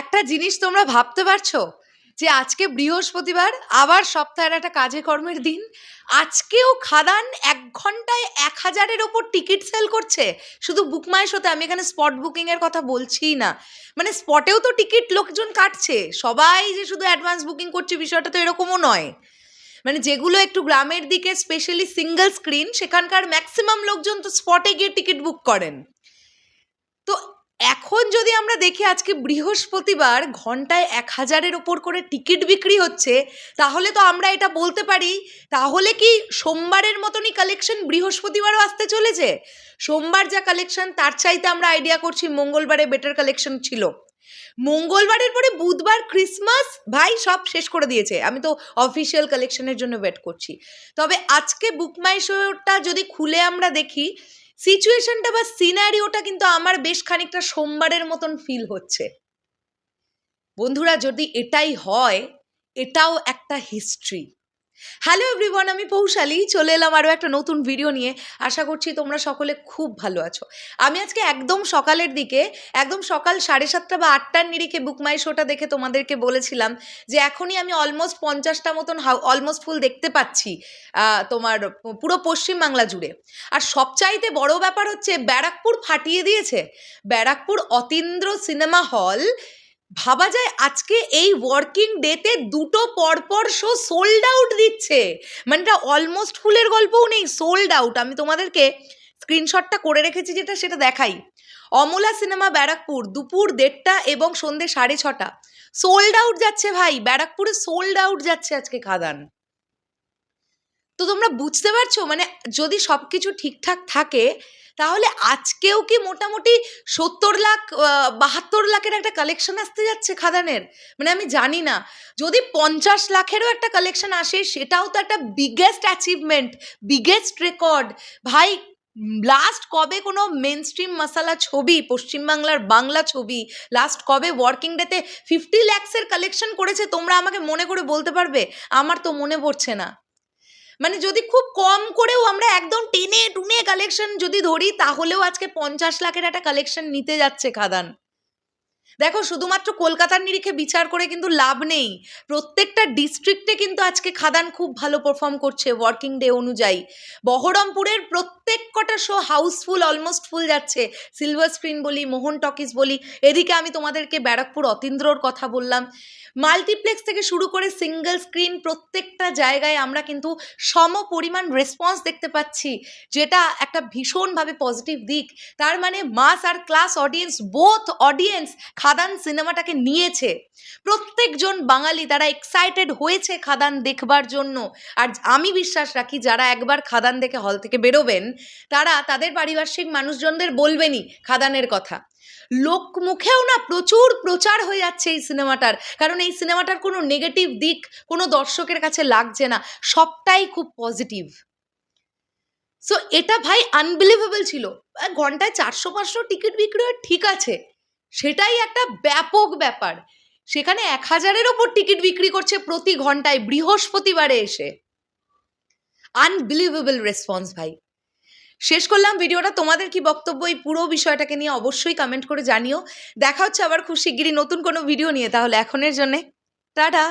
একটা জিনিস তোমরা ভাবতে পারছ? যে আজকে বৃহস্পতিবার, আবার সপ্তাহের একটা কাজে কর্মের দিন। আজকেও খাদান এক ঘন্টায় এক হাজারের ওপর টিকিট সেল করছে। শুধু বুক মাই শোতে আমি এখানে স্পট বুকিংয়ের কথা বলছিই না। মানে স্পটেও তো টিকিট লোকজন কাটছে। সবাই যে শুধু অ্যাডভান্স বুকিং করছে, বিষয়টা তো এরকমও নয়। মানে যেগুলো একটু গ্রামের দিকে স্পেশালি সিঙ্গেল স্ক্রিন সেখানকার ম্যাক্সিমাম লোকজন তো স্পটে গিয়ে টিকিট বুক করেন। এখন যদি আমরা দেখি আজকে বৃহস্পতিবার ঘন্টায় এক হাজারের ওপর করে টিকিট বিক্রি হচ্ছে, তাহলে তো আমরা এটা বলতে পারি, তাহলে কি সোমবারের মতনই কালেকশন বৃহস্পতিবারও আসতে চলেছে? সোমবার যা কালেকশন তার চাইতে আমরা আইডিয়া করছি মঙ্গলবারে বেটার কালেকশন ছিল। মঙ্গলবারের পরে বুধবার ক্রিসমাস ভাই সব শেষ করে দিয়েছে। আমি তো অফিসিয়াল কালেকশনের জন্য ওয়েট করছি। তবে আজকে বুক মাই শোটা যদি খুলে আমরা দেখি সিচুয়েশনটা বা সিনারিওটা কিন্তু আমার বেশ খানিকটা সোমবারের মতন ফিল হচ্ছে। বন্ধুরা, যদি এটাই হয়, এটাও একটা হিস্ট্রি হ্যালো এভরিওয়ান আমি পৌশালী। চলে এলাম আরও একটা নতুন ভিডিও নিয়ে। আশা করছি তোমরা সকলে খুব ভালো আছো। আমি আজকে একদম সকালের দিকে, একদম সকাল সাড়ে সাতটা বা আটটার নিরিখে বুকমাই শোটা দেখে তোমাদেরকে বলেছিলাম যে এখনই আমি অলমোস্ট পঞ্চাশটা মতন হাউ অলমোস্ট ফুল দেখতে পাচ্ছি তোমার পুরো পশ্চিমবাংলা জুড়ে। আর সবচাইতে বড় ব্যাপার হচ্ছে, ব্যারাকপুর ফাটিয়ে দিয়েছে। ব্যারাকপুর অতীন্দ্র সিনেমা হল ভাবা যায় আজকে এই ওয়ার্কিং ডেতে দুটো পরপর শো সোল্ড আউট দিচ্ছে। মানে এটা অলমোস্ট ফুলের গল্পও নেই সোল্ড আউট আমি তোমাদেরকে স্ক্রিনশটটা করে রেখেছি যেটা, সেটা দেখাই। অমলা সিনেমা ব্যারাকপুর, দুপুর দেড়টা এবং সন্ধে সাড়ে ছটা। সোল্ড আউট যাচ্ছে ভাই, ব্যারাকপুরে সোল্ড আউট যাচ্ছে আজকে খাদান। তো তোমরা বুঝতে পারছ? মানে যদি সব কিছু ঠিকঠাক থাকে, তাহলে আজকেও কি মোটামুটি সত্তর লাখ বাহাত্তর লাখের একটা কালেকশন আসতে যাচ্ছে খাদানের? মানে আমি জানি না। যদি পঞ্চাশ লাখেরও একটা কালেকশন আসে, সেটাও তো একটা বিগেস্ট অ্যাচিভমেন্ট বিগেস্ট রেকর্ড ভাই লাস্ট কবে কোনো মেন স্ট্রিম মশালা ছবি, পশ্চিমবাংলার বাংলা ছবি লাস্ট কবে ওয়ার্কিং ডেতে ফিফটি ল্যাক্সের কালেকশন করেছে, তোমরা আমাকে মনে করে বলতে পারবে? আমার তো মনে পড়ছে না। মানে যদি খুব কম করেও আমরা একদম টেনে টুনে কালেকশন যদি ধরি, তাহলেও আজকে পঞ্চাশ লাখের একটা কালেকশন নিতে যাচ্ছে খাদান। দেখো, শুধুমাত্র কলকাতার নিরিখে বিচার করে কিন্তু লাভ নেই। প্রত্যেকটা ডিস্ট্রিক্টে কিন্তু আজকে খাদান খুব ভালো পারফর্ম করছে ওয়ার্কিং ডে অনুযায়ী। বহরমপুরের প্রত্যেক কটা শো হাউসফুল অলমোস্ট ফুল যাচ্ছে। সিলভার স্ক্রিন বলি মোহন টকিজ বলি, এদিকে আমি তোমাদেরকে ব্যারাকপুর, অতীন্দ্রর কথা বললাম। মাল্টিপ্লেক্স থেকে শুরু করে সিঙ্গেল স্ক্রিন প্রত্যেকটা জায়গায় আমরা কিন্তু সম পরিমাণ রেসপন্স দেখতে পাচ্ছি, যেটা একটা ভীষণভাবে পজিটিভ দিক। তার মানে মাস আর class audience both audience Khadaan সিনেমাটাকে নিয়েছে। প্রত্যেকজন বাঙালি তারা এক্সাইটেড হয়েছে খাদান দেখবার জন্য। আর আমি বিশ্বাস রাখি, যারা একবার খাদান দেখে হল থেকে বেরোবেন, তারা তাদের পারিপার্শ্বিক মানুষজনদের বলবেনই খাদানের কথা। লোক মুখেও না প্রচুর প্রচার হয়ে যাচ্ছে এই সিনেমাটার। কারণ এই সিনেমাটার কোনো নেগেটিভ দিক কোনো দর্শকের কাছে লাগছে না। সবটাই খুব পজিটিভ সো এটা ভাই আনবিলিভেবল ছিল। ঘন্টায় চারশো পাঁচশো টিকিট বিক্রি হয়, ঠিক আছে। সেটাই একটা ব্যাপক ব্যাপার। সেখানে এক হাজারের ওপর টিকিট বিক্রি করছে প্রতি ঘন্টায় বৃহস্পতিবারে এসে। আনবিলিভেবল রেসপন্স ভাই। শেষ করলাম। ভিডিওটা তোমাদের কি বক্তব্য? এই পুরো বিষয়টাকে নিয়ে অবশ্যই কমেন্ট করে জানিও। দেখা হচ্ছে আবার খুব শিগগিরই নতুন কোনো ভিডিও নিয়ে। তাহলে এখনের জন্যে টাটা।